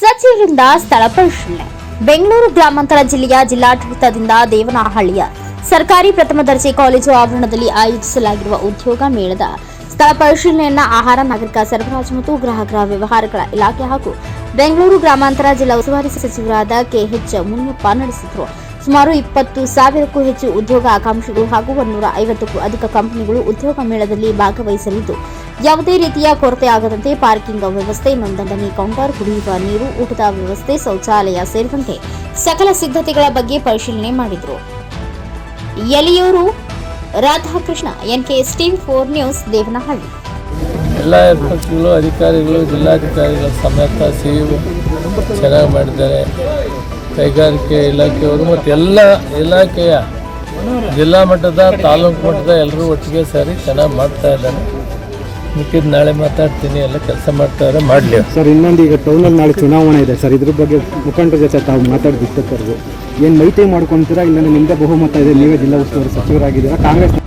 ಸಚಿವರಿಂದ ಸ್ಥಳ ಪರಿಶೀಲನೆ. ಬೆಂಗಳೂರು ಗ್ರಾಮಾಂತರ ಜಿಲ್ಲೆಯ ಜಿಲ್ಲಾಡಳಿತದಿಂದ ದೇವನಹಳ್ಳಿಯ ಸರ್ಕಾರಿ ಪ್ರಥಮ ದರ್ಜೆ ಕಾಲೇಜು ಆವರಣದಲ್ಲಿ ಆಯೋಜಿಸಲಾಗಿರುವ ಉದ್ಯೋಗ ಮೇಳದ ಸ್ಥಳ ಪರಿಶೀಲನೆಯನ್ನ ಆಹಾರ, ನಾಗರಿಕ ಸರಬರಾಜು ಮತ್ತು ಗ್ರಾಹಕರ ವ್ಯವಹಾರಗಳ ಇಲಾಖೆ ಹಾಗೂ ಬೆಂಗಳೂರು ಗ್ರಾಮಾಂತರ ಜಿಲ್ಲಾ ಉಸ್ತುವಾರಿ ಸಚಿವರಾದ ಕೆಎಚ್ ಮುನಿಯಪ್ಪ ನಡೆಸಿದರು. ಸುಮಾರು ಇಪ್ಪತ್ತು ಸಾವಿರಕ್ಕೂ ಹೆಚ್ಚು ಉದ್ಯೋಗ ಆಕಾಂಕ್ಷಿಗಳು ಹಾಗೂ ಒಂದೂರ ಐವತ್ತಕ್ಕೂ ಅಧಿಕ ಕಂಪನಿಗಳು ಉದ್ಯೋಗ ಮೇಳದಲ್ಲಿ ಭಾಗವಹಿಸಲಿದ್ದು ಯಾವುದೇ ರೀತಿಯ ಕೊರತೆ ಆಗದಂತೆ ಪಾರ್ಕಿಂಗ್ ವ್ಯವಸ್ಥೆ, ನೋಂದಣಿ ಕೌಂಟರ್, ಕುಡಿಯುವ ನೀರು, ಊಟದ ವ್ಯವಸ್ಥೆ, ಶೌಚಾಲಯ ಸೇರಿದಂತೆ ಸಕಲ ಸಿದ್ಧತೆಗಳ ಬಗ್ಗೆ ಪರಿಶೀಲನೆ ಮಾಡಿದರು. Yaliyur Radhakrishna NK steam four news, Devanahalli. ಎಲ್ಲ ಪಕ್ಷಗಳು ಅಧಿಕಾರಿಗಳು, ಜಿಲ್ಲಾಧಿಕಾರಿಗಳ ಸಮೇತ ಸಿ ಚೆನ್ನಾಗಿ ಮಾಡಿದ್ದಾರೆ. ಕೈಗಾರಿಕೆ ಇಲಾಖೆಯವರು ಮತ್ತು ಎಲ್ಲ ಇಲಾಖೆಯ ಜಿಲ್ಲಾ ಮಟ್ಟದ, ತಾಲೂಕು ಮಟ್ಟದ ಎಲ್ಲರೂ ಒಟ್ಟಿಗೆ ಸೇರಿ ಚೆನ್ನಾಗಿ ಮಾಡ್ತಾ ಇದ್ದಾರೆ. ಮಿಕ್ಕಿದ ನಾಳೆ ಮಾತಾಡ್ತೀನಿ ಎಲ್ಲ ಕೆಲಸ ಮಾಡ್ತಾರೆ ಮಾಡಲಿ. ಸರ್ ಇನ್ನೊಂದು ಈಗ ಟೌನಲ್ಲಿ ನಾಳೆ ಚುನಾವಣೆ ಇದೆ ಸರ್ ಇದ್ರ ಬಗ್ಗೆ ಮುಖಂಡರ ಜೊತೆ ತಾವು ಮಾತಾಡಿಬಿಟ್ಟಿರ್ತಾರೆ ಏನು ಮೈತ್ರಿ ಮಾಡ್ಕೊತೀರಾ ಇಲ್ಲ ನಿಮ್ಮದೇ ಬಹುಮತ ಇದೆ ನೀವೇ ಜಿಲ್ಲಾ ಉಸ್ತುವಾರಿ ಸಚಿವರಾಗಿದ್ದೀರಾ ಕಾಂಗ್ರೆಸ್ ಮಾಡಿ